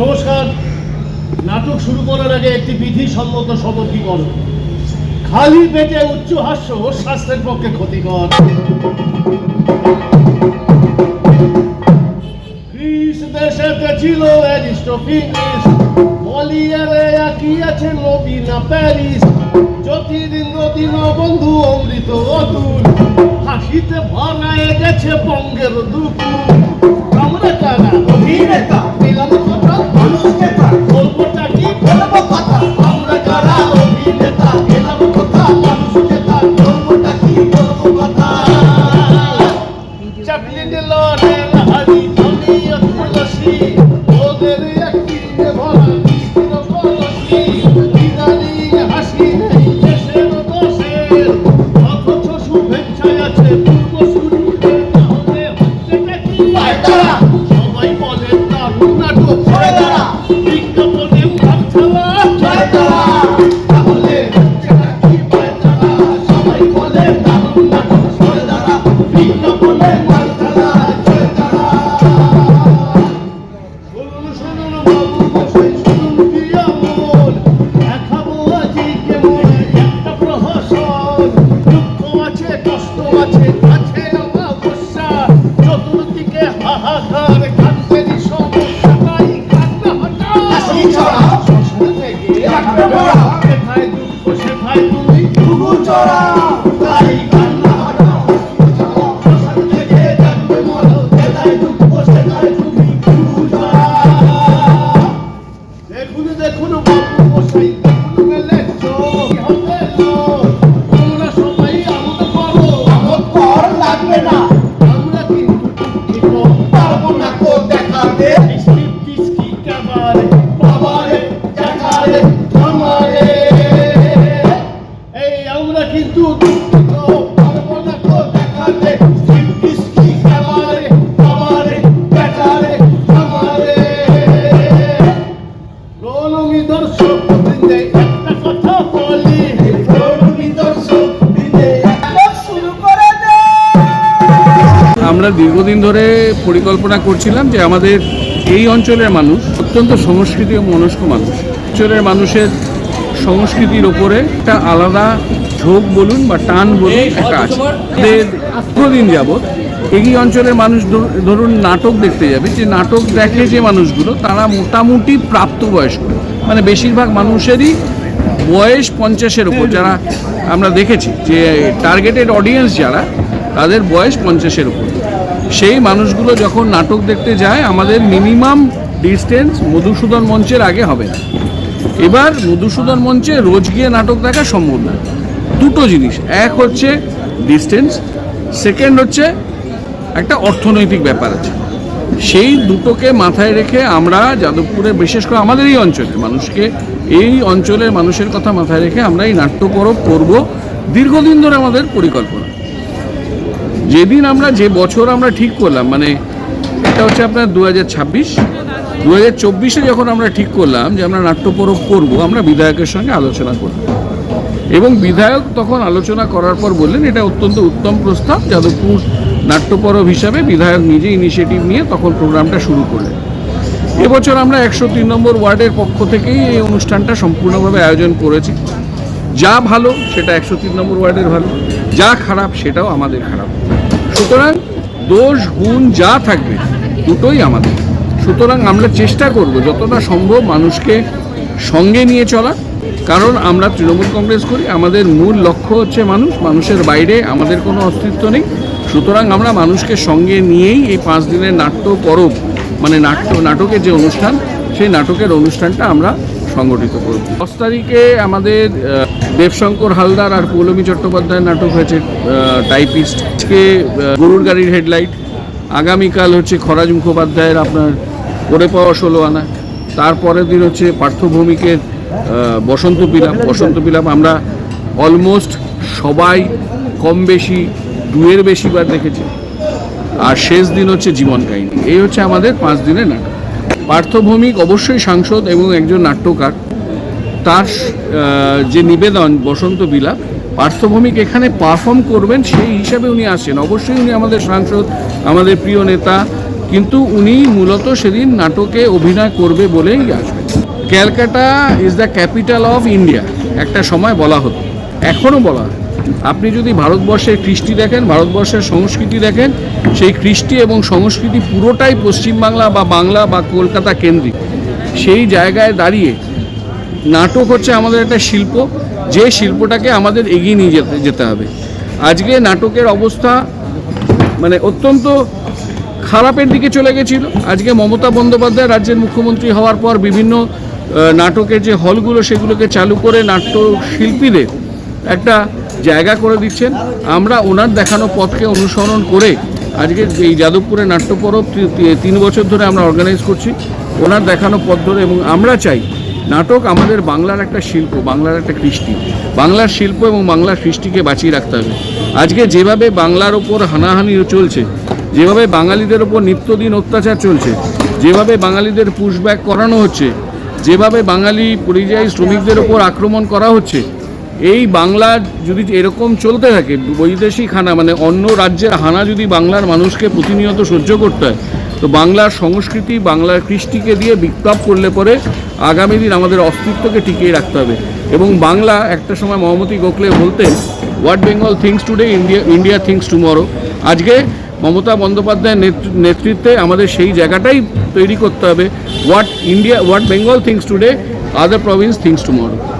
নমস্কার। নাটক শুরু করার আগে একটি বিধিসম্মত করো খালি পেটে উচ্চ হাস্য স্বাস্থ্যের পক্ষে ক্ষতিকর। গ্রিস দেশেতে ছিল অ্যারিস্টোফিনিস আঁকিয়াছে নবীনা প্যারিস। জ্যোতিরিন্দ্র দিন বন্ধু অমৃত অতুল। হাসিতে ভরায় গেছে বঙ্গের দুপুর। আমরা কারা? অভিনেতা। পেলাম আমরা দীর্ঘদিন ধরে পরিকল্পনা করছিলাম যে আমাদের এই অঞ্চলের মানুষ অত্যন্ত সংস্কৃতি ও মনস্ক মানুষ। অঞ্চলের মানুষের সংস্কৃতির ওপরে একটা আলাদা ঝোঁক বলুন বা টান বলুন একটা আছে। দীর্ঘদিন যাবৎ এই অঞ্চলের মানুষ ধর- ধরুন নাটক দেখতে যাবে যে নাটক দেখে যে মানুষগুলো তারা মোটামুটি প্রাপ্তবয়স্ক। মানে বেশিরভাগ মানুষেরই বয়স পঞ্চাশের ওপর যারা আমরা দেখেছি যে টার্গেটেড অডিয়েন্স যারা তাদের বয়স পঞ্চাশের উপর। সেই মানুষগুলো যখন নাটক দেখতে যায়, আমাদের মিনিমাম ডিস্টেন্স মধুসূদন মঞ্চের আগে হবে না। এবার মধুসূদন মঞ্চে রোজ গিয়ে নাটক দেখা সম্ভব না। দুটো জিনিস। এক হচ্ছে ডিস্টেন্স সেকেন্ড হচ্ছে একটা অর্থনৈতিক ব্যাপার আছে। সেই দুটোকে মাথায় রেখে আমরা যাদবপুরে, বিশেষ করে আমাদের এই অঞ্চলের মানুষকে এই অঞ্চলের মানুষের কথা মাথায় রেখে আমরা এই নাট্য পরব করব, দীর্ঘদিন ধরে আমাদের পরিকল্পনা। যেদিন আমরা, যে বছর আমরা ঠিক করলাম মানে এটা হচ্ছে আপনার দু হাজার ছাব্বিশ দু হাজার চব্বিশে যখন আমরা ঠিক করলাম যে আমরা নাট্য পরব করব, আমরা বিধায়কের সঙ্গে আলোচনা করব। এবং বিধায়ক তখন আলোচনা করার পর বললেন, এটা অত্যন্ত উত্তম প্রস্তাব, যাদবপুর নাট্যপরব হিসাবে বিধায়ক নিজে ইনিশিয়েটিভ নিয়ে তখন প্রোগ্রামটা শুরু করলেন। এবছর আমরা একশো তিন নম্বর ওয়ার্ডের পক্ষ থেকেই এই অনুষ্ঠানটা সম্পূর্ণভাবে আয়োজন করেছি। যা ভালো, সেটা একশো তিন নম্বর ওয়ার্ডের ভালো। যা খারাপ সেটাও আমাদের খারাপ। সুতরাং দোষ, গুণ যা থাকবে, দুটোই আমাদের। সুতরাং আমরা চেষ্টা করব যতটা সম্ভব মানুষকে সঙ্গে নিয়ে চলা। কারণ আমরা তৃণমূল কংগ্রেস করি, আমাদের মূল লক্ষ্য হচ্ছে মানুষ, মানুষের বাইরে আমাদের কোনো অস্তিত্ব নেই। সুতরাং আমরা মানুষকে সঙ্গে নিয়েই এই পাঁচ দিনের নাট্য পরব। মানে নাট্য, নাটকের যে অনুষ্ঠান, সেই নাটকের অনুষ্ঠানটা আমরা সংগঠিত করব। দশ তারিখে আমাদের দেবশঙ্কর হালদার আর পৌলমী চট্টোপাধ্যায়ের নাটক হয়েছে টাইপিস্ট। আজকে গরুর গাড়ির হেডলাইট। আগামীকাল হচ্ছে খরাজ মুখোপাধ্যায়ের আপনার করে পাওয়া ষোলো আনা। তারপরের দিন হচ্ছে পার্থভৌমিকের বসন্ত বিলাপ। বসন্ত বিলাপ আমরা অলমোস্ট সবাই কম বেশি, দুয়ের বেশি বার দেখেছি। আর শেষ দিন হচ্ছে জীবন কাহিনী। এই হচ্ছে আমাদের পাঁচ দিনের নাটক। পার্থভৌমিক অবশ্যই সাংসদ এবং একজন নাট্যকার। তার যে নিবেদন বসন্ত বিলাপ, পার্থভৌমিক এখানে পারফর্ম করবেন সেই হিসাবে উনি আসেন অবশ্যই উনি আমাদের সাংসদ, আমাদের প্রিয় নেতা, কিন্তু উনি মূলত সেদিন নাটকে অভিনয় করবে বলেই আসবে Calcutta is the capital of India একটা সময় বলা হতো, এখনও বলা হয়। আপনি যদি ভারতবর্ষের কৃষ্টি দেখেন, ভারতবর্ষের সংস্কৃতি দেখেন, সেই কৃষ্টি এবং সংস্কৃতি পুরোটাই পশ্চিমবাংলা বা বাংলা বা কলকাতা কেন্দ্রিক। সেই জায়গায় দাঁড়িয়ে নাটক হচ্ছে আমাদের একটা শিল্প, যে শিল্পটাকে আমাদের এগিয়ে নিয়ে যেতে যেতে হবে। আজকে নাটকের অবস্থা মানে অত্যন্ত খারাপের দিকে চলে গেছিল। আজকে মমতা বন্দ্যোপাধ্যায় রাজ্যের মুখ্যমন্ত্রী হওয়ার পর বিভিন্ন নাটকের যে হলগুলো, সেগুলোকে চালু করে নাট্য শিল্পীদের একটা জায়গা করে দিচ্ছেন। আমরা ওনার দেখানো পথকে অনুসরণ করে আজকে এই যাদবপুরে নাট্য পরব তি- তি- তিন বছর ধরে আমরা অর্গানাইজ করছি। ওনার দেখানো পথ ধরে এবং আমরা চাই নাটক আমাদের বাংলার একটা শিল্প, বাংলার একটা কৃষ্টি। বাংলার শিল্প এবং বাংলার কৃষ্টিকে বাঁচিয়ে রাখতে হবে। আজকে যেভাবে বাংলার ওপর হানাহানি চলছে, যেভাবে বাঙালিদের ওপর নিত্যদিন অত্যাচার চলছে, যেভাবে বাঙালিদের পুশব্যাক করানো হচ্ছে, যেভাবে বাঙালি পরিযায়ী শ্রমিকদের ওপর আক্রমণ করা হচ্ছে এই বাংলা যদি এরকম চলতে থাকে, বৈদেশিক হানা মানে অন্য রাজ্যের হানা যদি বাংলার মানুষকে প্রতিনিয়ত সহ্য করতে হয়, তো বাংলার সংস্কৃতি, বাংলার কৃষ্টিকে দিয়ে বিপ্লব করলে পরে আগামী দিন আমাদের অস্তিত্বকে টিকিয়ে রাখতে হবে। এবং বাংলা একটা সময় মমতী গোখলে বলতেন what Bengal thinks today India India thinks tomorrow আজকে মমতা বন্দ্যোপাধ্যায়ের নেতৃ- নেতৃত্বে আমাদের সেই জায়গাটাই তৈরি করতে হবে। What India what Bengal thinks today other province thinks tomorrow